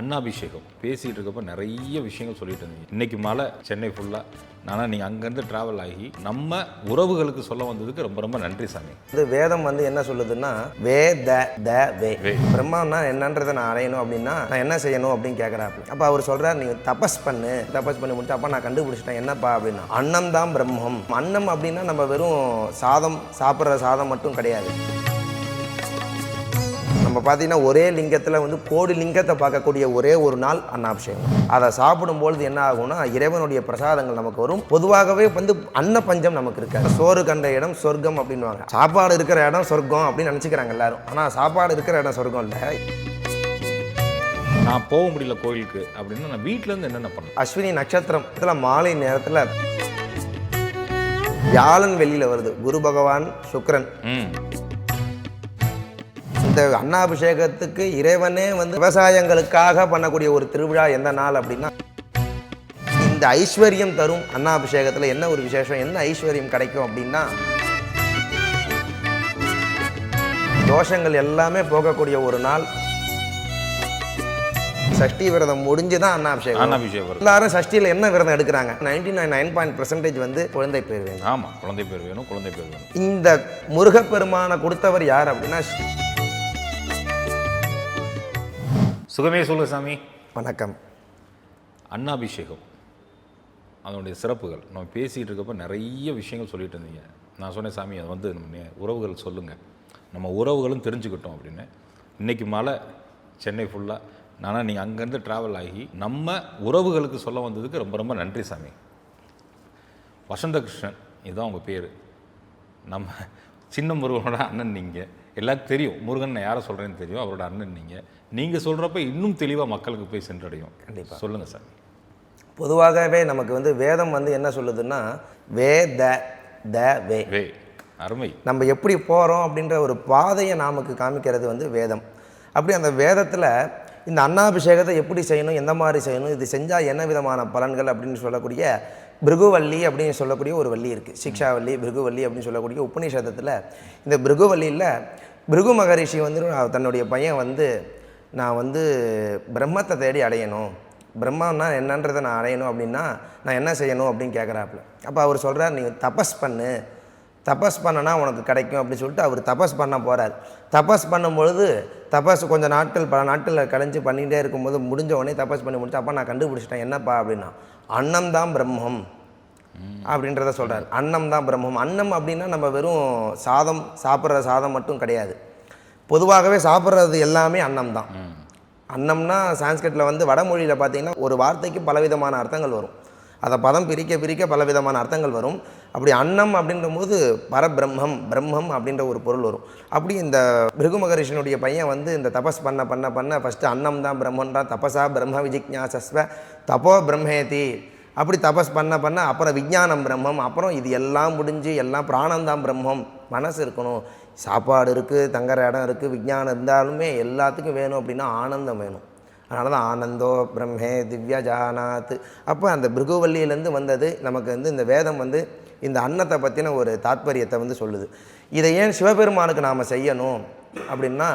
அண்ணாபிஷேகம் பேசிகிட்டு இருக்கப்ப நிறைய விஷயங்கள் சொல்லிட்டு இருந்தீங்க. இன்னைக்கு மழை சென்னை ஃபுல்லாக ஆனால் நீங்கள் அங்கேருந்து ட்ராவல் ஆகி நம்ம உறவுகளுக்கு சொல்ல வந்ததுக்கு ரொம்ப ரொம்ப நன்றி சாமி. இது வேதம் வந்து என்ன சொல்லுதுன்னா வே த த வே. பிரம்மான்னா என்னன்றதை நான் அடையணும் அப்படின்னா நான் என்ன செய்யணும் அப்படின்னு கேட்குறாரு அப்போ அவர் சொல்றாரு நீ தபஸ் பண்ணு. தபஸ் பண்ணி முடிச்சு அப்போ நான் கண்டுபிடிச்சிட்டேன். என்னப்பா? அப்படின்னா அன்னம் தான் பிரம்மம். அன்னம் அப்படின்னா நம்ம வெறும் சாதம் சாப்பிட்ற சாதம் மட்டும் கிடையாது. நம்ம பார்த்தீங்கன்னா ஒரே லிங்கத்தில் வந்து கோடி லிங்கத்தை பார்க்கக்கூடிய ஒரே ஒரு நாள் அன்னாபிஷேகம். அதை சாப்பிடும்பொழுது என்ன ஆகும்னா இறைவனுடைய பிரசாதங்கள் நமக்கு வரும். பொதுவாகவே வந்து அன்ன பஞ்சம் நமக்கு இருக்காது. சோறு கண்ட இடம் சொர்க்கம் அப்படின்வாங்க சாப்பாடு இருக்கிற இடம் சொர்க்கம் அப்படின்னு நினச்சிக்கிறாங்க எல்லாரும். ஆனால் சாப்பாடு இருக்கிற இடம் சொர்க்கம் இல்லை. நான் போக முடியல கோயிலுக்கு அப்படின்னா நான் வீட்டிலேருந்து என்னென்ன பண்ணேன் அஸ்வினி நட்சத்திரம். இதில் மாலை நேரத்தில் வியாழன் வெளியில் வருது. குரு பகவான் சுக்கிரன். ம். இந்த அன்னாபிஷேகத்துக்கு இறைவனே வந்து விவசாயங்களுக்காக பண்ணக்கூடிய ஒரு திருவிழா எந்த நாள் அப்படின்னா இந்த ஐஸ்வர்யம் தரும் அன்னாபிஷேகத்தில் என்ன ஒரு விசேஷம்? என்ன ஐஸ்வர்யம் கிடைக்கும் அப்படின்னா தோஷங்கள் எல்லாமே போகக்கூடிய ஒரு நாள். சஷ்டி விரதம் முடிஞ்சு தான் அண்ணாபிஷேகம் வருது எல்லாரும் சஷ்டியில் என்ன விரதம் எடுக்கிறாங்க? Ninety nine nine point percentage வந்து குழந்தை பேர் வேணும். ஆமாம் குழந்தை பேர் வேணும் குழந்தை பேர் வேணும். இந்த முருகப்பெருமானை கொடுத்தவர் யார் அப்படின்னா சுகமே சொல்லு சாமி. வணக்கம். அண்ணாபிஷேகம் அதனுடைய சிறப்புகள். நம்ம பேசிகிட்டு இருக்கப்ப நிறைய விஷயங்கள் சொல்லிட்டு இருந்தீங்க. நான் சொன்னேன் சாமி அது வந்து நம்ம உறவுகள் சொல்லுங்கள் நம்ம உறவுகளும் தெரிஞ்சுக்கிட்டோம் அப்படின்னு. இன்னைக்கு மழை சென்னை ஃபுல்லாக ஆனால் நீங்கள் அங்கேருந்து ட்ராவல் ஆகி நம்ம உறவுகளுக்கு சொல்ல வந்ததுக்கு ரொம்ப ரொம்ப நன்றி சாமி. வசந்தகிருஷ்ணன் இதுதான் உங்கள் பேர். நம்ம சின்ன முருகனோட அண்ணன் நீங்கள் எல்லாருக்கும் தெரியும். முருகன் யாரை சொல்கிறேன்னு தெரியும். அவரோட அண்ணன் நீங்கள் நீங்கள் சொல்கிறப்ப இன்னும் தெளிவாக மக்களுக்கு போய் சென்றடையும். கண்டிப்பா. சொல்லுங்கள் சாமி பொதுவாகவே நமக்கு வந்து வேதம் வந்து என்ன சொல்லுதுன்னா வே த த வே. வே. அருமை. நம்ம எப்படி போகிறோம் அப்படின்ற ஒரு பாதையை நமக்கு காமிக்கிறது வந்து வேதம். அப்படி அந்த வேதத்தில் இந்த அன்னாபிஷேகத்தை எப்படி செய்யணும் எந்த மாதிரி செய்யணும் இது செஞ்சால் என்ன விதமான பலன்கள் அப்படின்னு சொல்லக்கூடிய பிருகுவல்லி அப்படின்னு சொல்லக்கூடிய ஒரு வள்ளி இருக்குது சிக்ஷாவல்லி பிருகுவல்லி அப்படின்னு சொல்லக்கூடிய உபநிஷதத்தில் இந்த பிருகுவல்லியில் பிருகு மகரிஷி வந்து தன்னுடைய பையன் வந்து நான் வந்து பிரம்மத்தை தேடி அடையணும். பிரம்மன்னா என்னன்றதை நான் அடையணும் அப்படின்னா நான் என்ன செய்யணும் அப்படின்னு கேட்குறாப்புல அப்போ அவர் சொல்கிறார் நீ தபஸ் பண்ணு. தபஸ் பண்ணனா உனக்கு கிடைக்கும் அப்படின்னு சொல்லிட்டு அவர் தபஸ் பண்ண போகிறார் தபஸ் பண்ணும்பொழுது தபஸ் கொஞ்சம் நாட்கள் பல நாட்களில் கழிஞ்சு பண்ணிகிட்டே இருக்கும்போது முடிஞ்ச உடனே தபஸ் பண்ணி முடிச்சு அப்போ நான் கண்டுபிடிச்சிட்டேன். என்னப்பா? அப்படின்னா அன்னம் தான் பிரம்மம். அப்படின்றத சொல்கிறார் அன்னம் தான் பிரம்மம். அன்னம் அப்படின்னா நம்ம வெறும் சாதம் சாப்பிட்ற சாதம் மட்டும் கிடையாது. பொதுவாகவே சாப்பிட்றது எல்லாமே அன்னம் தான் அன்னம்னா சான்ஸ்கிரிட்டில் வந்து வடமொழியில் பார்த்தீங்கன்னா ஒரு வார்த்தைக்கு பலவிதமான அர்த்தங்கள் வரும். அதை பதம் பிரிக்க பிரிக்க பலவிதமான அர்த்தங்கள் வரும். அப்படி அன்னம் அப்படின்ற போது பரபிரம்மம் பிரம்மம் அப்படின்ற ஒரு பொருள் வரும். அப்படி இந்த பிருகு மகரிஷனுடைய பையன் வந்து இந்த தபஸ் பண்ண பண்ண பண்ண ஃபஸ்ட்டு அன்னம் தான் பிரம்மன் தான் தபசா பிரம்ம விஜிக்ஞாசஸ்வ தபோ பிரம்மேதி. அப்படி தபஸ் பண்ண பண்ண அப்புறம் விஞ்ஞானம் பிரம்மம் அப்புறம் இது எல்லாம் முடிஞ்சு எல்லாம் பிராணந்தான் பிரம்மம் மனசு இருக்கணும். சாப்பாடு இருக்குது தங்குற இடம் இருக்குது விஞ்ஞானம் இருந்தாலுமே எல்லாத்துக்கும் வேணும் அப்படின்னா ஆனந்தம் வேணும். அதனால தான் ஆனந்தோ பிரம்மே திவ்யா ஜானாத் அப்போ அந்த பிருகுவல்லியிலேருந்து வந்தது நமக்கு வந்து இந்த வேதம் வந்து இந்த அன்னத்தை பற்றின ஒரு தாத்பரியத்தை வந்து சொல்லுது. இதை ஏன் சிவபெருமானுக்கு நாம் செய்யணும் அப்படின்னா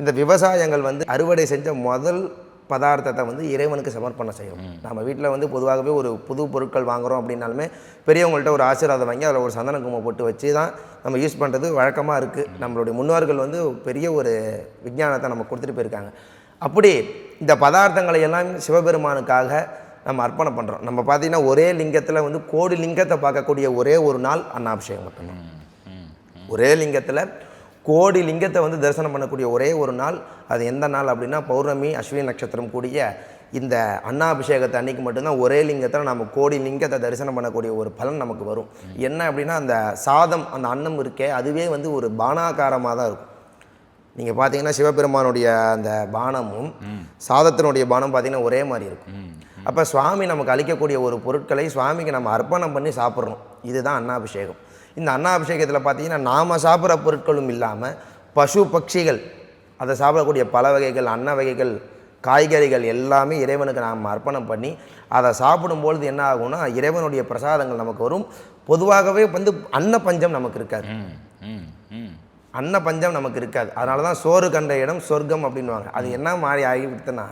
இந்த விவசாயங்கள் வந்து அறுவடை செஞ்ச முதல் பதார்த்தத்தை வந்து இறைவனுக்கு சமர்ப்பணம் செய்யணும். நம்ம வீட்டில் வந்து பொதுவாகவே ஒரு புது பொருட்கள் வாங்குறோம் அப்படின்னாலுமே பெரியவங்கள்ட்ட ஒரு ஆசீர்வாதம் வாங்கி அதில் ஒரு சந்தன குங்குமம் போட்டு வச்சு தான் நம்ம யூஸ் பண்ணுறது வழக்கமாக இருக்குது நம்மளுடைய முன்னோர்கள் வந்து பெரிய ஒரு விஞ்ஞானத்தை நம்ம கொடுத்துட்டு போயிருக்காங்க. அப்படி இந்த பதார்த்தங்களை எல்லாம் சிவபெருமானுக்காக நம்ம அர்ப்பணம் பண்ணுறோம் நம்ம பார்த்தீங்கன்னா ஒரே லிங்கத்தில் வந்து கோடி லிங்கத்தை பார்க்கக்கூடிய ஒரே ஒரு நாள் அன்னாபிஷேகம் மட்டும்தான். ஒரே லிங்கத்தில் கோடி லிங்கத்தை வந்து தரிசனம் பண்ணக்கூடிய ஒரே ஒரு நாள். அது எந்த நாள் அப்படின்னா பௌர்ணமி அஸ்வினி நட்சத்திரம் கூடிய இந்த அன்னாபிஷேகத்தை அன்னைக்கு மட்டும்தான் ஒரே லிங்கத்தில் நம்ம கோடி லிங்கத்தை தரிசனம் பண்ணக்கூடிய ஒரு பலன் நமக்கு வரும். என்ன அப்படின்னா அந்த சாதம் அந்த அன்னம் இருக்கே அதுவே வந்து ஒரு பானாகாரமாக தான் இருக்கும். நீங்கள் பார்த்தீங்கன்னா சிவபெருமானுடைய அந்த பானமும் சாதத்தினுடைய பானம் பார்த்தீங்கன்னா ஒரே மாதிரி இருக்கும். அப்போ சுவாமி நமக்கு அளிக்கக்கூடிய ஒரு பொருட்களை சுவாமிக்கு நம்ம அர்ப்பணம் பண்ணி சாப்பிட்றோம் இதுதான் அன்னாபிஷேகம். இந்த அன்னாபிஷேகத்தில் பார்த்தீங்கன்னா நாம் சாப்பிட்ற பொருட்களும் இல்லாமல் பசு பட்சிகள் அதை சாப்பிடக்கூடிய பல வகைகள் அன்ன வகைகள் காய்கறிகள் எல்லாமே இறைவனுக்கு நாம் அர்ப்பணம் பண்ணி அதை சாப்பிடும்பொழுது என்ன ஆகும்னா இறைவனுடைய பிரசாதங்கள் நமக்கு வரும். பொதுவாகவே வந்து அன்ன பஞ்சம் நமக்கு இருக்காது. அன்ன பஞ்சம் நமக்கு இருக்காது. அதனால தான் சோறு கண்ட இடம் சொர்க்கம் அப்படின்வாங்க அது என்ன மாதிரி ஆகிவிடுதுன்னா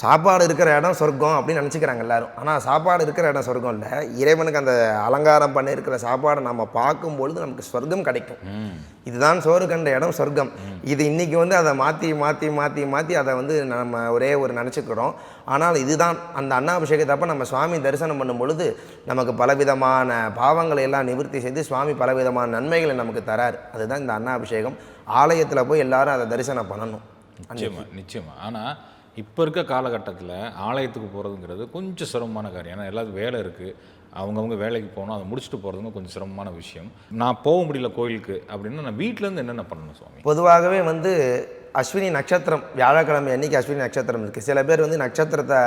சாப்பாடு இருக்கிற இடம் சொர்க்கம் அப்படின்னு நினச்சிக்கிறாங்க எல்லாரும். ஆனால் சாப்பாடு இருக்கிற இடம் சொர்க்கம் இல்லை. இறைவனுக்கு அந்த அலங்காரம் பண்ணியிருக்கிற சாப்பாடை நம்ம பார்க்கும் பொழுது நமக்கு சொர்க்கம் கிடைக்கும். இதுதான் சோறு கண்ட இடம் சொர்க்கம். இது இன்னைக்கு வந்து அதை மாற்றி மாற்றி மாற்றி மாற்றி அதை வந்து நம்ம ஒரே ஒரு நினச்சிக்கிறோம். ஆனால் இதுதான் அந்த அன்னாபிஷேகத்தப்ப நம்ம சுவாமி தரிசனம் பண்ணும் பொழுது நமக்கு பலவிதமான பாவங்களை எல்லாம் நிவர்த்தி செய்து சுவாமி பலவிதமான நன்மைகளை நமக்கு தரார். அதுதான் இந்த அன்னாபிஷேகம். ஆலயத்தில் போய் எல்லாரும் அதை தரிசனம் பண்ணணும். நிச்சயமா நிச்சயமா. ஆனால் இப்போ இருக்க காலகட்டத்தில் ஆலயத்துக்கு போகிறதுங்கிறது கொஞ்சம் சிரமமான காரியம். ஏன்னா எல்லாத்துக்கும் வேலை இருக்குது அவங்கவுங்க வேலைக்கு போகணும் அதை முடிச்சுட்டு போகிறதுங்க கொஞ்சம் சிரமமான விஷயம். நான் போக முடியல கோயிலுக்கு அப்படின்னா நான் வீட்டிலேருந்து என்னென்ன பண்ணணும் சுவாமி? பொதுவாகவே வந்து அஸ்வினி நட்சத்திரம் வியாழக்கிழமை அன்னைக்கு அஸ்வினி நட்சத்திரம் இருக்குது சில பேர் வந்து நட்சத்திரத்தை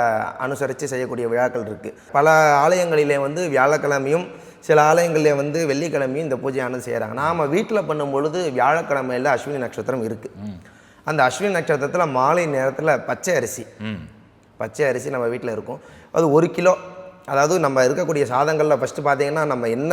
அனுசரித்து செய்யக்கூடிய விழாக்கள் இருக்குது பல ஆலயங்களிலே வந்து வியாழக்கிழமையும் சில ஆலயங்களிலே வந்து வெள்ளிக்கிழமையும் இந்த பூஜையானது செய்கிறாங்க நாம் வீட்டில் பண்ணும் பொழுது வியாழக்கிழமையில் அஸ்வினி நட்சத்திரம் இருக்குது அந்த அஸ்வினி நட்சத்திரத்தில் மாலை நேரத்தில் பச்சை அரிசி. பச்சை அரிசி நம்ம வீட்டில் இருக்கும். அது ஒரு கிலோ. அதாவது நம்ம இருக்கக்கூடிய சாதங்களில் ஃபஸ்ட்டு பார்த்தீங்கன்னா நம்ம என்ன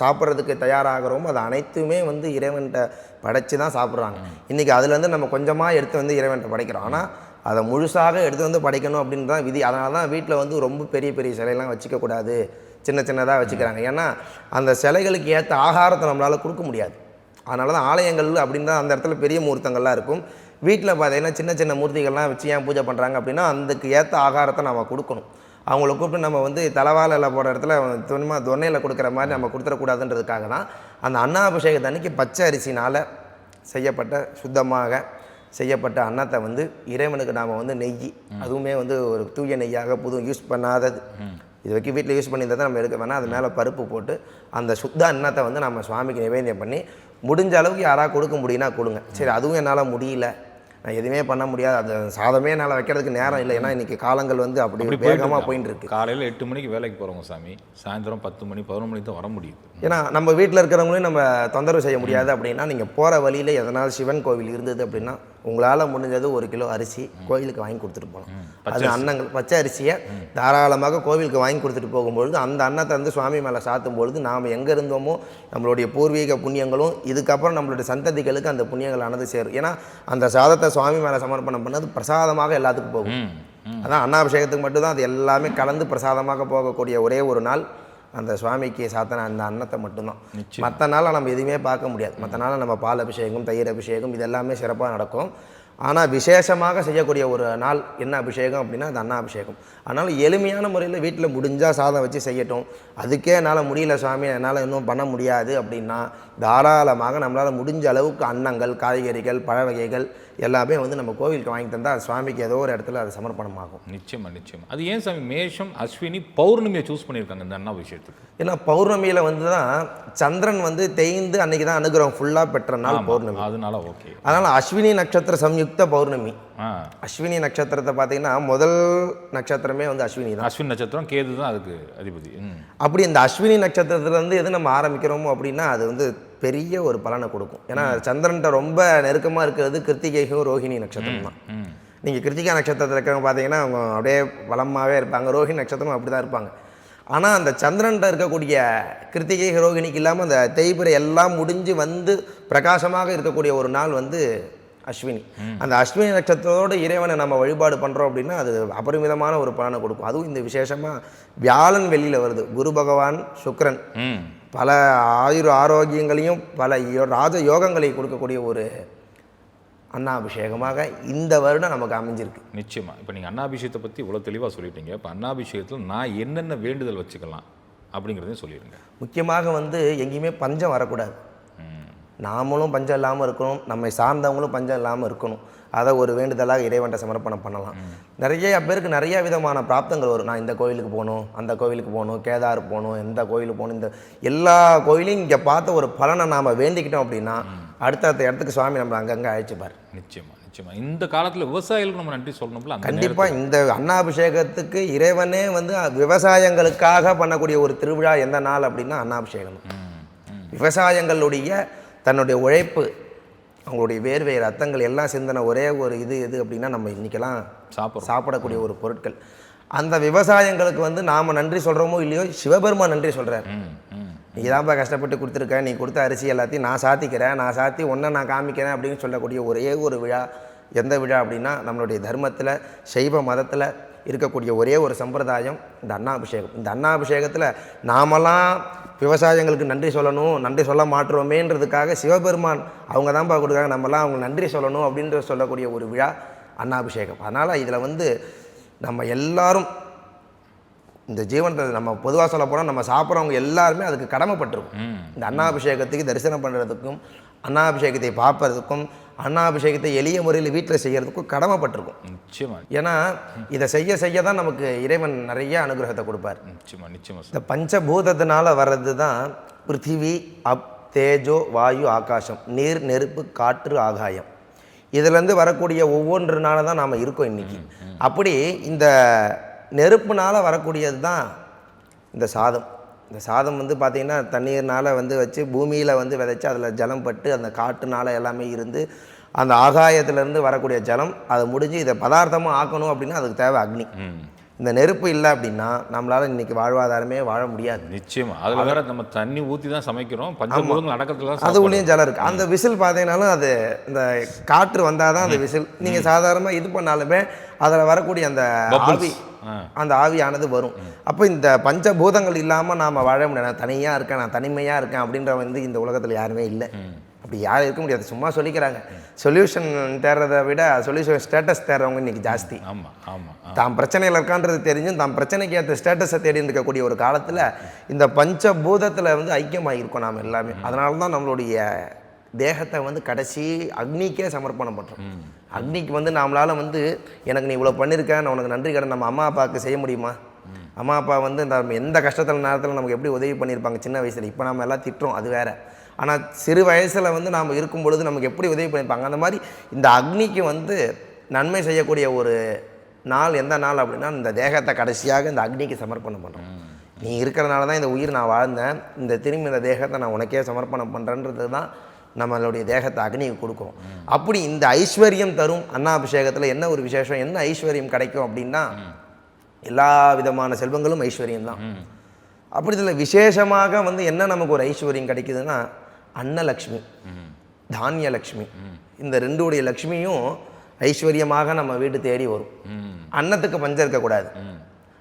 சாப்பிட்றதுக்கு தயாராகிறோமோ அது அனைத்துமே வந்து இறைவன்கிட்ட படைச்சு தான் சாப்பிட்றாங்க. இன்றைக்கி அதுலேருந்து நம்ம கொஞ்சமாக எடுத்து வந்து இறைவன்கிட்ட படைக்கிறோம். ஆனால் அதை முழுசாக எடுத்து வந்து படைக்கணும் அப்படின்னு தான் விதி. அதனால தான் வீட்டில் வந்து ரொம்ப பெரிய பெரிய சிலையெல்லாம் வச்சுக்கக்கூடாது. சின்ன சின்னதாக வச்சுக்கிறாங்க. ஏன்னா அந்த சிலைகளுக்கு ஏற்ற ஆகாரத்தை நம்மளால் கொடுக்க முடியாது. அதனால தான் ஆலயங்கள் அப்படின்னு தான் அந்த இடத்துல பெரிய மூர்த்தங்கள்லாம் இருக்கும். வீட்டில் பார்த்தீங்கன்னா சின்ன சின்ன மூர்த்திகள்லாம் வச்சு ஏன் பூஜை பண்ணுறாங்க அப்படின்னா அதுக்கு ஏற்ற ஆகாரத்தை நம்ம கொடுக்கணும். அவங்கள கூப்பிட்டு நம்ம வந்து தலைவாலையில் போடுற இடத்துல துணிமா தொன்னையில் கொடுக்குற மாதிரி நம்ம கொடுத்துடக்கூடாதுன்றதுக்காக தான் அந்த அன்னாபிஷேகத்தை அன்னைக்கு பச்சை அரிசினால் செய்யப்பட்ட சுத்தமாக செய்யப்பட்ட அன்னத்தை வந்து இறைவனுக்கு நாம் வந்து நெய் அதுவுமே வந்து ஒரு தூய நெய்யாக புது யூஸ் பண்ணாதது. இது வரைக்கும் வீட்டில் யூஸ் பண்ணியிருந்ததை நம்ம எடுக்க வேணாம். அது மேலே பருப்பு போட்டு அந்த சுத்த அன்னத்தை வந்து நம்ம சுவாமிக்கு நிவேத்தியம் பண்ணி முடிஞ்ச அளவுக்கு யாராவது கொடுக்க முடியும்னா கொடுங்க. சரி அதுவும் என்னால் முடியல. நான் எதுவுமே பண்ண முடியாது. அது சாதமே என்னால் வைக்கிறதுக்கு நேரம் இல்லை. ஏன்னா இன்றைக்கி காலங்கள் வந்து அப்படி வேகமாக போயிட்டு இருக்கு. காலையில் எட்டு மணிக்கு வேலைக்கு போகிறவங்க சாமி சாயந்தரம் பத்து மணி பதினொரு மணிக்கு தான் வர முடியுது ஏன்னா நம்ம வீட்டில் இருக்கிறவங்களையும் நம்ம தொந்தரவு செய்ய முடியாது அப்படின்னா நீங்கள் போகிற வழியில் எதனால் சிவன் கோவில் இருந்தது அப்படின்னா உங்களால் முடிஞ்சது ஒரு கிலோ அரிசி கோயிலுக்கு வாங்கி கொடுத்துட்டு போகலாம். அது அன்னங்கள் பச்சை அரிசியை தாராளமாக கோவிலுக்கு வாங்கி கொடுத்துட்டு போகும்பொழுது அந்த அன்னத்தை வந்து சுவாமி மேலே சாத்தும் பொழுது நாம் எங்கே இருந்தோமோ நம்மளுடைய பூர்வீக புண்ணியங்களும் இதுக்கப்புறம் நம்மளுடைய சந்ததிகளுக்கு அந்த புண்ணியங்களானது சேரும். ஏன்னா அந்த சாதத்தை சுவாமி மேலே சமர்ப்பணம் பண்ணது பிரசாதமாக எல்லாத்துக்கும் போகும். அதான் அன்னாபிஷேகத்துக்கு மட்டும்தான் அது எல்லாமே கலந்து பிரசாதமாக போகக்கூடிய ஒரே ஒரு நாள். அந்த சுவாமிக்கு சாத்தன அந்த அன்னத்தை மட்டும்தான். மற்ற நாளில் நம்ம எதுவுமே பார்க்க முடியாது. மற்ற நாளில் நம்ம பால் அபிஷேகம் தயிர் அபிஷேகம் இது எல்லாமே சிறப்பாக நடக்கும். ஆனால் விசேஷமாக செய்யக்கூடிய ஒரு நாள் என்ன அபிஷேகம் அப்படின்னா அது அன்னாபிஷேகம் அதனால் எளிமையான முறையில் வீட்டில் முடிஞ்சால் சாதம் வச்சு செய்யட்டும். அதுக்கே என்னால் முடியல சுவாமி என்னால் இன்னும் பண்ண முடியாது அப்படின்னா தாராளமாக நம்மளால் முடிஞ்ச அளவுக்கு அன்னங்கள் காய்கறிகள் பழ வகைகள் எல்லாமே வந்து நம்ம கோவிலுக்கு வாங்கி தந்தால் சுவாமிக்கு ஏதோ ஒரு இடத்துல அது சமர்ப்பணமாகும். நிச்சயமா நிச்சயமா. அது ஏன் சாமி? மேஷம் அஸ்வினி பௌர்ணமியை சூஸ் பண்ணியிருக்காங்க இந்த அண்ணா விஷயத்துக்கு ஏன்னா பௌர்ணமியில் வந்து தான் சந்திரன் வந்து தேய்ந்து அன்னைக்கு தான் அனுகிரகம் ஃபுல்லாக பெற்ற நாள் பௌர்ணமி. அதனால ஓகே அதனால் அஸ்வினி நட்சத்திர சம்யுக்த பௌர்ணமி. அஸ்வினி நட்சத்திரத்தை பார்த்தீங்கன்னா முதல் நட்சத்திரமே வந்து அஸ்வினி தான். அஸ்வின் நட்சத்திரம் கேது தான் அதுக்கு அதிபதி. அப்படி இந்த அஸ்வினி நட்சத்திரத்துலேருந்து எது நம்ம ஆரம்பிக்கிறோமோ அப்படின்னா அது வந்து பெரிய ஒரு பலனை கொடுக்கும். ஏன்னா சந்திரன்ட்ட ரொம்ப நெருக்கமாக இருக்கிறது கிருத்திகைக்கும் ரோஹிணி நட்சத்திரம் தான். நீங்கள் கிருத்திகா நட்சத்திரத்தில் இருக்கிறவங்க பார்த்தீங்கன்னா அவங்க அப்படியே பலமாகவே இருப்பாங்க. ரோஹிணி நட்சத்திரம் அப்படி தான் இருப்பாங்க. ஆனால் அந்த சந்திரன்ட்ட இருக்கக்கூடிய கிருத்திகை ரோகிணிக்கு இல்லாமல் அந்த தேய்பிரை எல்லாம் முடிஞ்சு வந்து பிரகாசமாக இருக்கக்கூடிய ஒரு நாள் வந்து அஸ்வினி. அந்த அஸ்வினி நட்சத்திரத்தோட இறைவனை நம்ம வழிபாடு பண்ணுறோம் அப்படின்னா அது அபரிமிதமான ஒரு பலனை கொடுக்கும். அதுவும் இந்த விசேஷமாக வியாழன் வெளியில் வருது. குரு பகவான் சுக்கிரன். பல ஆயுர் ஆரோக்கியங்களையும் பல ராஜ யோகங்களை கொடுக்கக்கூடிய ஒரு அன்னாபிஷேகமாக இந்த வருடம் நமக்கு அமைஞ்சிருக்கு. நிச்சயமா. இப்போ நீங்கள் அன்னாபிஷேகத்தை பற்றி இவ்வளோ தெளிவாக சொல்லிட்டீங்க. இப்போ அன்னாபிஷேகத்தில் நான் என்னென்ன வேண்டுதல் வச்சுக்கலாம் அப்படிங்கிறதையும் சொல்லிடுங்க முக்கியமாக வந்து எங்கேயுமே பஞ்சம் வரக்கூடாது. நாமளும் பஞ்சம் இல்லாமல் இருக்கணும். நம்மை சார்ந்தவங்களும் பஞ்சம் இல்லாமல் இருக்கணும். அதை ஒரு வேண்டுதலாக இறைவன்ட்ட சமர்ப்பணம் பண்ணலாம். நிறைய பேருக்கு நிறைய விதமான பிராப்தங்கள் வரும். நான் இந்த கோயிலுக்கு போகணும் அந்த கோயிலுக்கு போகணும் கேதார் போகணும் எந்த கோயிலுக்கு போகணும் இந்த எல்லா கோயிலையும் இங்கே பார்த்த ஒரு பலனை நாம் வேண்டிக்கிட்டோம் அப்படின்னா அடுத்தடுத்த இடத்துக்கு சுவாமி நம்மளை அங்கங்கே அழைச்சிப்பார் நிச்சயமா நிச்சயமா. இந்த காலத்தில் விவசாயிகளுக்கு நம்ம நன்றி சொல்லணும்ல கண்டிப்பாக இந்த அன்னாபிஷேகத்துக்கு இறைவனே வந்து விவசாயங்களுக்காக பண்ணக்கூடிய ஒரு திருவிழா எந்த நாள் அப்படின்னா அன்னாபிஷேகம் தான். நேரத்துல- ம் ம். விவசாயங்களுடைய தன்னுடைய உழைப்பு அவங்களுடைய வேர்வை ரத்தங்கள் எல்லாம் சிந்தின ஒரே ஒரு இது எது அப்படின்னா நம்ம இன்றைக்கெல்லாம் சாப்பிட்றோம். சாப்பிடக்கூடிய ஒரு பொருட்கள். அந்த விவசாயங்களுக்கு வந்து நாம் நன்றி சொல்கிறோமோ இல்லையோ சிவபெருமான் நன்றி சொல்கிறார் நீ தான்ப்பா கஷ்டப்பட்டு கொடுத்துருக்க நீ கொடுத்த அரிசி எல்லாத்தையும் நான் சாத்திக்கிறேன் நான் சாத்தி ஒன்றை நான் காமிக்கிறேன் அப்படின்னு சொல்லக்கூடிய ஒரே ஒரு விழா. எந்த விழா அப்படின்னா நம்மளுடைய தர்மத்தில் சைவ மதத்தில் இருக்கக்கூடிய ஒரே ஒரு சம்பிரதாயம் இந்த அன்னாபிஷேகம். இந்த அன்னாபிஷேகத்தில் நாமெல்லாம் விவசாயிங்களுக்கு நன்றி சொல்லணும் நன்றி சொல்ல மாட்டுறோமேன்றதுக்காக சிவபெருமான் அவங்க தான்ப்பா கொடுக்குறாங்க. நம்மலாம் அவங்க நன்றி சொல்லணும் அப்படின்ற சொல்லக்கூடிய ஒரு விழா அன்னாபிஷேகம். அதனால் இதில் வந்து நம்ம எல்லாரும் இந்த ஜீவனத்தை நம்ம பொதுவாக சொல்ல போனால் நம்ம சாப்பிட்றவங்க எல்லாருமே அதுக்கு கடமைப்பட்டிருக்கும். இந்த அன்னாபிஷேகத்துக்கு தரிசனம் பண்ணுறதுக்கும் அன்னாபிஷேகத்தை பார்ப்பறதுக்கும் அன்னாபிஷேகத்தை எளிய முறையில் வீட்டில் செய்கிறதுக்கும் கடமைப்பட்டிருக்கும். நிச்சயமா. ஏன்னா இதை செய்ய செய்ய தான் நமக்கு இறைவன் நிறைய அனுகிரகத்தை கொடுப்பார். நிச்சயமா நிச்சயமா. இந்த பஞ்சபூதத்தினால வர்றது தான் பிருத்திவி அப் தேஜோ வாயு ஆகாசம். நீர் நெருப்பு காற்று ஆகாயம். இதுலேருந்து வரக்கூடிய ஒவ்வொன்றுனால தான் நாம் இருக்கோம் இன்னைக்கு. அப்படி இந்த நெருப்புனால வரக்கூடியது தான் இந்த சாதம். இந்த சாதம் வந்து பார்த்திங்கன்னா தண்ணீர்னால் வந்து வச்சு பூமியில் வந்து விதைச்சி அதில் ஜலம் பட்டு அந்த காட்டுனால் எல்லாமே இருந்து அந்த ஆகாயத்திலேருந்து வரக்கூடிய ஜலம் அதை முடிஞ்சு இதை பதார்த்தமாக ஆக்கணும் அப்படின்னா அதுக்கு தேவை அக்னி. இந்த நெருப்பு இல்லை அப்படின்னா நம்மளால் இன்னைக்கு வாழ்வாதாரமே வாழ முடியாது. நிச்சயமா. அதுல வேற நம்ம தண்ணி ஊத்தி தான் சமைக்கிறோம். பஞ்சபூதங்கள் நடக்கிறதுல தான் அது உள்ளேயும் ஜலம் இருக்குது அந்த விசில் பார்த்தீங்கன்னாலும் அது இந்த காற்று வந்தால் தான் அந்த விசில். நீங்கள் சாதாரணமாக இது பண்ணாலுமே அதில் வரக்கூடிய அந்த ஆவி. அந்த ஆவியானது வரும். அப்போ இந்த பஞ்சபூதங்கள் இல்லாமல் நாம் வாழ முடியாது. நான் தனியாக இருக்கேன் நான் தனிமையாக இருக்கேன் அப்படின்ற வந்து இந்த உலகத்தில் யாருமே இல்லை. அப்படி யாரும் இருக்க முடியாது. சும்மா சொல்லிக்கிறாங்க. சொல்யூஷன் தேடுறதை விட சொல்யூஷன் ஸ்டேட்டஸ் தேடுறவங்க இன்னைக்கு ஜாஸ்தி. ஆமா ஆமா ஆ. தான் பிரச்சனையில் இருக்கான்றது தெரிஞ்சும் தான் பிரச்சனைக்கு ஏற்ற ஸ்டேட்டஸை தேடி இருக்கக்கூடிய ஒரு காலத்தில் இந்த பஞ்சபூதத்தில் வந்து ஐக்கியமாக இருக்கோம் நாம் எல்லாமே. அதனால தான் நம்மளுடைய தேகத்தை வந்து கடைசி அக்னிக்கே சமர்ப்பணம் பண்ணுறோம் அக்னிக்கு வந்து நம்மளால் வந்து எனக்கு நீ இவ்வளோ பண்ணியிருக்க நான் உனக்கு நன்றி கடன் நம்ம அம்மா அப்பாவுக்கு செய்ய முடியுமா? அம்மா அப்பா வந்து இந்த எந்த கஷ்டத்தில் நேரத்தில் நமக்கு எப்படி உதவி பண்ணியிருப்பாங்க சின்ன வயசில்? இப்போ நம்ம எல்லாம் திட்டுறோம் அது வேற. ஆனால் சிறு வயசில் வந்து நாம் இருக்கும் பொழுது நமக்கு எப்படி உதவி பண்ணியிருப்பாங்க அந்த மாதிரி இந்த அக்னிக்கு வந்து நன்மை செய்யக்கூடிய ஒரு நாள் எந்த நாள் அப்படின்னா இந்த தேகத்தை கடைசியாக இந்த அக்னிக்கு சமர்ப்பணம் பண்ணுறோம் நீ இருக்கிறனால தான் இந்த உயிர் நான் வாழ்ந்தேன். இந்த திரும்பி இந்த தேகத்தை நான் உனக்கே சமர்ப்பணம் பண்ணுறேன்றது தான் நம்மளுடைய தேகத்தை அக்னிக்கு கொடுக்கும். அப்படி இந்த ஐஸ்வர்யம் தரும் அன்னாபிஷேகத்தில் என்ன ஒரு விசேஷம்? என்ன ஐஸ்வர்யம் கிடைக்கும் அப்படின்னா எல்லா விதமான செல்வங்களும் ஐஸ்வர்யம் தான். அப்படி இதில் விசேஷமாக வந்து என்ன நமக்கு ஒரு ஐஸ்வர்யம் கிடைக்குதுன்னா அன்னலக்ஷ்மி ம் தானியலக்ஷ்மி. இந்த ரெண்டுடைய லக்ஷ்மியும் ஐஸ்வர்யமாக நம்ம வீட்டு தேடி வரும். அன்னத்துக்கு பஞ்சம் இருக்கக்கூடாது.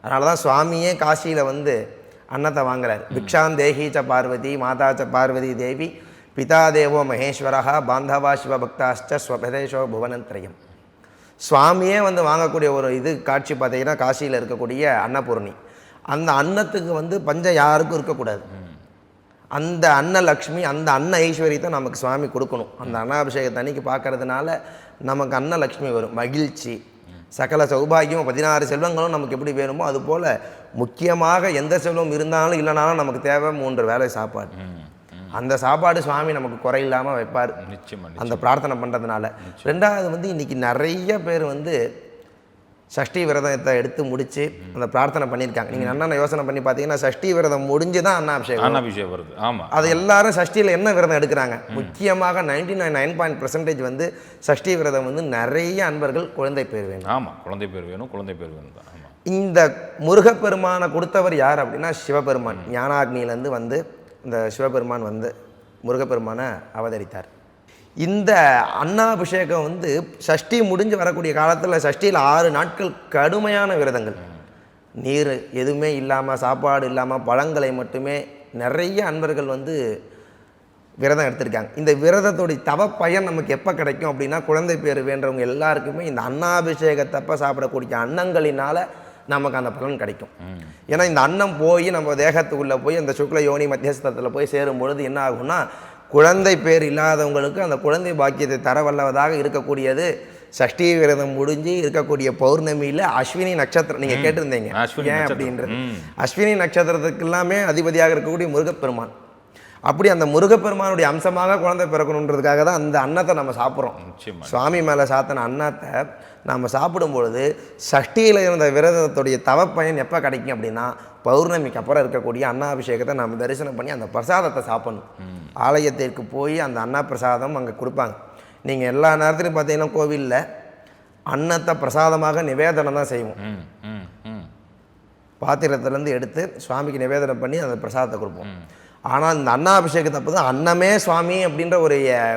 அதனால தான் சுவாமியே காசியில் வந்து அன்னத்தை வாங்குறாரு. பிக்ஷாம் தேஹி ச பார்வதி மாதா ச பார்வதி தேவி பிதா தேவோ மகேஸ்வரஹா பாந்தவா சிவபக்தாஷ்ட ஸ்வபதேஷோ புவனந்திரயம். சுவாமியே வந்து வாங்கக்கூடிய ஒரு இது காட்சி பார்த்தீங்கன்னா காசியில் இருக்கக்கூடிய அன்னபூர்ணி. அந்த அன்னத்துக்கு வந்து பஞ்சம் யாருக்கும் இருக்கக்கூடாது. அந்த அன்னலக்ஷ்மி அந்த அன்ன ஐஸ்வர்யத்தை நமக்கு சுவாமி கொடுக்கணும். அந்த அன்னாபிஷேகத்தை அன்னைக்கு பார்க்கறதுனால நமக்கு அன்னலக்ஷ்மி வரும். மகிழ்ச்சி சகல சௌபாகியம் பதினாறு செல்வங்களும் நமக்கு எப்படி வேணுமோ அதுபோல் முக்கியமாக எந்த செல்வம் இருந்தாலும் இல்லைனாலும் நமக்கு தேவை மூன்று வேளை சாப்பாடு. அந்த சாப்பாடு சுவாமி நமக்கு குறையில்லாமல் வைப்பார். நிச்சயமா அந்த பிரார்த்தனை பண்ணுறதுனால ரெண்டாவது வந்து இன்னைக்கு நிறைய பேர் வந்து சஷ்டி விரதத்தை எடுத்து முடிச்சு அந்த பிரார்த்தனை பண்ணியிருக்காங்க. நீங்கள் என்னென்ன யோசனை பண்ணி பார்த்தீங்கன்னா சஷ்டி விரதம் முடிஞ்சு தான் அன்னாபிஷேகம். அன்னாபிஷேகம் வருது. ஆமா. அது எல்லாரும் சஷ்டியில் என்ன விரதம் எடுக்கிறாங்க? முக்கியமாக ninety nine nine point percentage வந்து சஷ்டி விரதம் வந்து நிறைய அன்பர்கள் குழந்தை பேர் வேணும். ஆமா குழந்தை பேர் வேணும் குழந்தை பேர் வேணும் தான். இந்த முருகப்பெருமானை கொடுத்தவர் யார் அப்படின்னா சிவபெருமான். ஞானாக்னியிலேருந்து வந்து இந்த சிவபெருமான் வந்து முருகப்பெருமானை அவதரித்தார். இந்த அன்னாபிஷேகம் வந்து சஷ்டி முடிஞ்சு வரக்கூடிய காலத்தில் சஷ்டியில் ஆறு நாட்கள் கடுமையான விரதங்கள். நீர் எதுவுமே இல்லாமல் சாப்பாடு இல்லாமல் பழங்களை மட்டுமே நிறைய அன்பர்கள் வந்து விரதம் எடுத்திருக்காங்க. இந்த விரதத்துடைய தவ பயன் நமக்கு எப்போ கிடைக்கும் அப்படின்னா குழந்தை பேர் வேண்டவங்க எல்லாருக்குமே இந்த அன்னாபிஷேகத்தப்ப சாப்பிடக்கூடிய அன்னங்களினால நமக்கு அந்த பலன் கிடைக்கும். ஏன்னா இந்த அன்னம் போய் நம்ம தேகத்துக்குள்ளே போய் அந்த சுக்ல யோனி மத்தியஸ்தத்தில் போய் சேரும் பொழுது என்ன ஆகும்னா குழந்தை பேர் இல்லாதவங்களுக்கு அந்த குழந்தை பாக்கியத்தை தர வல்லவதாக இருக்கக்கூடியது. சஷ்டி விரதம் முடிஞ்சு இருக்கக்கூடிய பௌர்ணமியில் அஸ்வினி நட்சத்திரம் நீங்கள் கேட்டிருந்தீங்க. ஏன். அப்படின்றது. அஸ்வினி நட்சத்திரத்துக்கு எல்லாமே அதிபதியாக இருக்கக்கூடிய முருகப்பெருமான். அப்படி அந்த முருகப்பெருமானுடைய அம்சமாக குழந்தை பிறக்கணுன்றதுக்காக தான் அந்த அன்னத்தை நம்ம சாப்பிட்றோம். சுவாமி மேலே சாத்தின அன்னத்தை நம்ம சாப்பிடும் பொழுது சஷ்டியில் இருந்த விரதத்துடைய தவப்பயன் எப்போ கிடைக்கும் அப்படின்னா பௌர்ணமிக்கு அப்புறம் இருக்கக்கூடிய அன்னாபிஷேகத்தை நம்ம தரிசனம் பண்ணி அந்த பிரசாதத்தை சாப்பிடணும். ஆலயத்திற்கு போய் அந்த அன்னா பிரசாதம் அங்கே கொடுப்பாங்க. நீங்கள் எல்லா நேரத்துலையும் பார்த்தீங்கன்னா கோவிலில் அன்னத்தை பிரசாதமாக நிவேதனம் தான் செய்வோம். பாத்திரத்துலேருந்து எடுத்து சுவாமிக்கு நிவேதனம் பண்ணி அந்த பிரசாதத்தை கொடுப்போம். ஆனால் இந்த அன்னாபிஷேகத்தை அப்போ தான் அன்னமே சுவாமி அப்படின்ற ஒரு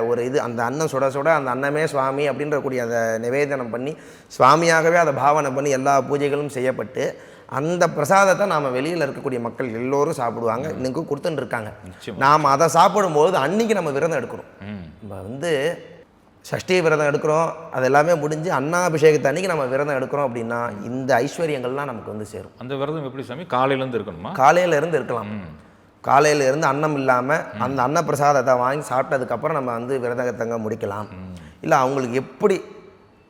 ஒரு இது அந்த அன்னம் சுட சுட அந்த அன்னமே சுவாமி அப்படின்ற கூடிய அதை நிவேதனம் பண்ணி சுவாமியாகவே அதை பாவனை பண்ணி எல்லா பூஜைகளும் செய்யப்பட்டு அந்த பிரசாதத்தை நாம் வெளியில் இருக்கக்கூடிய மக்கள் எல்லோரும் சாப்பிடுவாங்க. இன்னைக்கும் கொடுத்துட்டு இருக்காங்க. நிச்சயமா. நாம் அதை சாப்பிடும்போது அன்னைக்கு நம்ம விரதம் எடுக்கணும் ம். நம்ம வந்து சஷ்டி விரதம் எடுக்கிறோம். அது எல்லாமே முடிஞ்சு அன்னாபிஷேகத்தை அன்னைக்கு நம்ம விரதம் எடுக்கிறோம் அப்படின்னா இந்த ஐஸ்வர்யங்கள்லாம் நமக்கு வந்து சேரும். அந்த விரதம் எப்படி சாமி? காலையிலேருந்து இருக்கணுமா? காலையில இருந்து இருக்கலாம் காலையில இருந்து அன்னம் இல்லாமல் அந்த அன்ன பிரசாதத்தை வாங்கி சாப்பிட்டதுக்கப்புறம் நம்ம வந்து விரதத்தங்க முடிக்கலாம். இல்லை அவங்களுக்கு எப்படி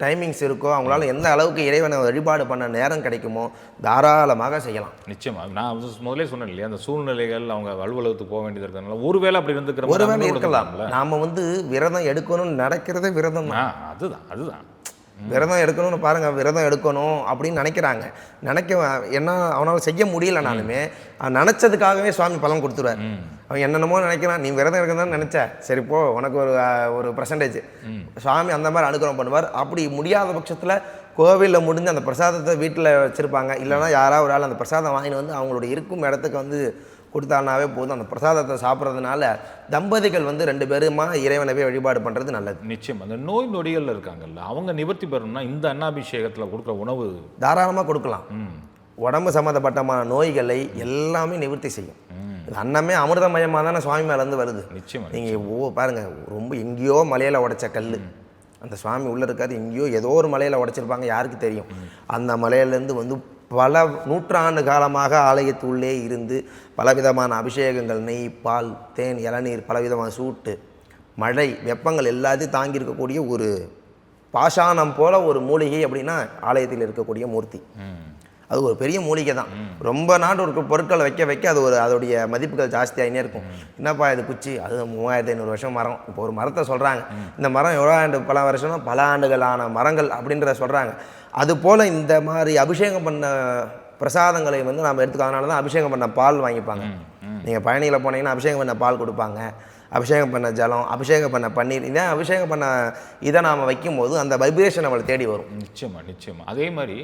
டைமிங்ஸ் இருக்கோ அவங்களால எந்த அளவுக்கு இறைவனை வழிபாடு பண்ண நேரம் கிடைக்குமோ தாராளமாக செய்யலாம். நிச்சயமா. நான் முதல்ல சொன்னேன் இல்லையா அந்த சூழ்நிலைகள் அவங்க அலுவலகத்துக்கு போக வேண்டியது இருக்கிறதுனால ஒருவேளை அப்படி இருந்துக்கிற ஒருவேளை இருக்கலாம். நாம வந்து விரதம் எடுக்கணும்னு நடக்கிறதே விரதம் தான். அதுதான் அதுதான். விரதம் எடுக்கணும்னு பாருங்க விரதம் எடுக்கணும் அப்படின்னு நினைக்கிறாங்க. நினைக்க என்ன அவனால் செய்ய முடியலனாலுமே நினச்சதுக்காகவே சுவாமி பலன் கொடுத்துருவார். அவன் என்னென்னமோ நினைக்கிறான் நீ விரதம் இருக்கதான் நினச்ச சரி போ உனக்கு ஒரு ஒரு பர்சன்டேஜ் சுவாமி அந்த மாதிரி அனுகிரகம் பண்ணுவார். அப்படி முடியாத பட்சத்தில் கோவிலில் முடிஞ்சு அந்த பிரசாதத்தை வீட்டில் வச்சுருப்பாங்க. இல்லைன்னா யாராவது ஒரு ஆள் அந்த பிரசாதம் வாங்கிட்டு வந்து அவங்களோட இருக்கும் இடத்துக்கு வந்து கொடுத்தானாவே போதும். அந்த பிரசாதத்தை சாப்பிட்றதுனால தம்பதிகள் வந்து ரெண்டு பேருமா இறைவனவே வழிபாடு பண்ணுறது நல்லது. நிச்சயம். அந்த நோய் நொடிகள்ல இருக்காங்கல்ல அவங்க நிவர்த்தி பெறணும்னா இந்த அன்னாபிஷேகத்துல கொடுக்குற உணவு. தாராளமாக கொடுக்கலாம். உடம்பு சம்மந்தப்பட்டமான நோய்களை எல்லாமே நிவர்த்தி செய்யும். அன்னமே அமிர்தமயமாக தானே சுவாமி மேலேருந்து வருது. நிச்சயமா நீங்கள் ஓ பாருங்க ரொம்ப எங்கேயோ மலையில் உடைச்ச கல் அந்த சுவாமி உள்ளே இருக்காது எங்கேயோ ஏதோ ஒரு மலையில் உடைச்சிருப்பாங்க யாருக்கு தெரியும். அந்த மலையிலேருந்து வந்து பல நூற்றாண்டு காலமாக ஆலயத்துள்ளே இருந்து பலவிதமான அபிஷேகங்கள் நெய் பால் தேன் இளநீர் பலவிதமான சூட்டு மழை வெப்பங்கள் எல்லாத்தையும் தாங்கி இருக்கக்கூடிய ஒரு பாஷாணம் போல ஒரு மூலிகை அப்படின்னா ஆலயத்தில் இருக்கக்கூடிய மூர்த்தி. அது ஒரு பெரிய மூலிகை தான் ரொம்ப நாள் ஒரு பொருட்களை வைக்க வைக்க அது ஒரு அதோடைய மதிப்புகள் ஜாஸ்தியாகினே இருக்கும். என்னப்பா இது குச்சி? அது மூவாயிரத்தி ஐநூறு வருஷம் மரம். இப்போ ஒரு மரத்தை சொல்கிறாங்க இந்த மரம் எவ்வளோ ஆண்டு பல வருஷம்னா பல ஆண்டுகளான மரங்கள் அப்படின்றத சொல்கிறாங்க அது போல் இந்த மாதிரி அபிஷேகம் பண்ண பிரசாதங்களை வந்து நாம் எடுத்துக்க அதனால தான் அபிஷேகம் பண்ண பால் வாங்கிப்பாங்க. நீங்கள் பயணியில் போனீங்கன்னா அபிஷேகம் பண்ண பால் கொடுப்பாங்க. அபிஷேகம் பண்ண ஜலம் அபிஷேகம் பண்ண பன்னீர் இதான் அபிஷேகம் பண்ண இதை நாம் வைக்கும்போது அந்த வைப்ரேஷன் நம்மளை தேடி வரும். நிச்சயமா நிச்சயமா. அதே மாதிரி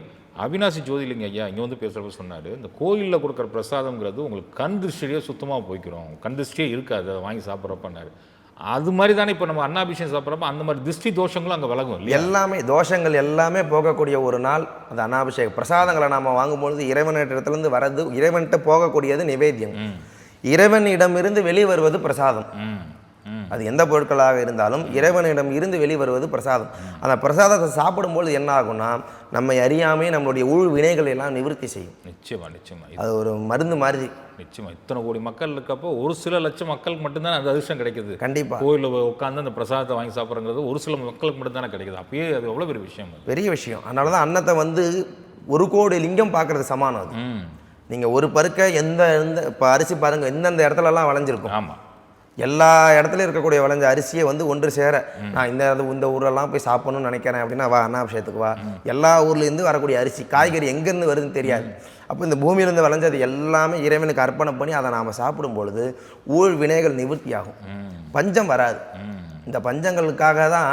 அவினாசி ஜோதிலிங்க ஐயா இங்கே வந்து பேசுகிறப்ப சொன்னார் இந்த கோயிலில் கொடுக்குற பிரசாதம்ங்கிறது உங்களுக்கு கண் திருஷ்டியே சுத்தமாக போய்க்கிறோம். கண் திருஷ்டியே இருக்காது அதை வாங்கி சாப்பிட்றப்பன்னாரு. அது மாதிரி தானே இப்போ நம்ம அன்னாபிஷேகம் சாப்பிட்றப்ப அந்த மாதிரி திருஷ்டி தோஷங்களும் அங்கே விலகும் எல்லாமே தோஷங்கள் எல்லாமே போகக்கூடிய ஒரு நாள் அது அனாபிஷேகம் பிரசாதங்களை நாம் வாங்கும்பொழுது இறைவனிடத்துலேருந்து வர்றது இறைவன்கிட்ட போகக்கூடியது நிவேத்தியம். இறைவனிடமிருந்து வெளிவருவது பிரசாதம். ம் ம். அது எந்த பொருட்களாக இருந்தாலும் இறைவனிடம் இருந்து வெளிவருவது பிரசாதம். அந்த பிரசாதத்தை சாப்பிடும்போது என்ன ஆகும்னா நம்மை அறியாமே நம்மளுடைய உள் வினைகள் எல்லாம் நிவர்த்தி செய்யும். நிச்சயமா நிச்சயமா. அது ஒரு மருந்து மாதிரி. நிச்சயமா. இத்தனை கோடி மக்கள் இருக்கப்போ ஒரு சில லட்சம் மக்களுக்கு மட்டும்தான் அந்த அதிர்ஷ்டம் கிடைக்குது. கண்டிப்பாக கோயிலில் உட்காந்து அந்த பிரசாதத்தை வாங்கி சாப்பிட்றங்கிறது ஒரு சில மக்களுக்கு மட்டும்தானே கிடைக்குது. அப்பயே அது எவ்வளோ பெரிய விஷயம் பெரிய விஷயம். அதனால தான் அன்னத்தை வந்து ஒரு கோடி லிங்கம் பார்க்கறது சமானம் அது. நீங்கள் ஒரு பருக்க எந்த எந்த இப்போ அரிசி பாருங்கள் எந்தெந்த இடத்துலலாம் விளைஞ்சிருக்கும். ஆமாம் எல்லா இடத்துலையும் இருக்கக்கூடிய விளைஞ்ச அரிசியை வந்து ஒன்று சேர நான் இந்த இந்த ஊரெல்லாம் போய் சாப்பிடணும்னு நினைக்கிறேன் அப்படின்னா வா அண்ணாபிஷேகத்துக்கு வா. எல்லா ஊர்லேருந்து வரக்கூடிய அரிசி காய்கறி எங்கேருந்து வருதுன்னு தெரியாது. அப்போ இந்த பூமியிலேருந்து விளைஞ்சது எல்லாமே இறைவனுக்கு அர்ப்பணம் பண்ணி அதை நாம் சாப்பிடும் பொழுது ஊழ் வினைகள் நிவர்த்தி ஆகும் பஞ்சம் வராது. இந்த பஞ்சங்களுக்காக தான்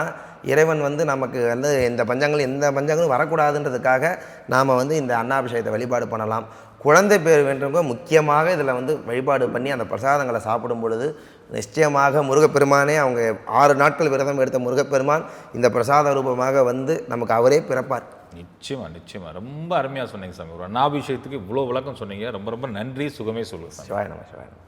இறைவன் வந்து நமக்கு வந்து இந்த பஞ்சங்கள் எந்த பஞ்சங்களும் வரக்கூடாதுன்றதுக்காக நாம் வந்து இந்த அன்னாபிஷேகத்தை வழிபாடு பண்ணலாம். குழந்தை பேர் வேண்டும்ங்க. முக்கியமாக இதில் வந்து வழிபாடு பண்ணி அந்த பிரசாதங்களை சாப்பிடும் பொழுது நிச்சயமாக முருகப்பெருமானே அவங்க ஆறு நாட்கள் விரதம் எடுத்த முருகப்பெருமான் இந்த பிரசாத ரூபமாக வந்து நமக்கு அவரே பிறப்பார். நிச்சயமா நிச்சயமா. ரொம்ப அருமையாக சொன்னீங்க சாமி. ஒரு அன்னாபிஷேகத்துக்கு இவ்வளோ விளக்கம் சொன்னீங்க. ரொம்ப ரொம்ப நன்றி. சுகமே சொல்லுங்க சாமி. சிவாய நம சிவாய நம.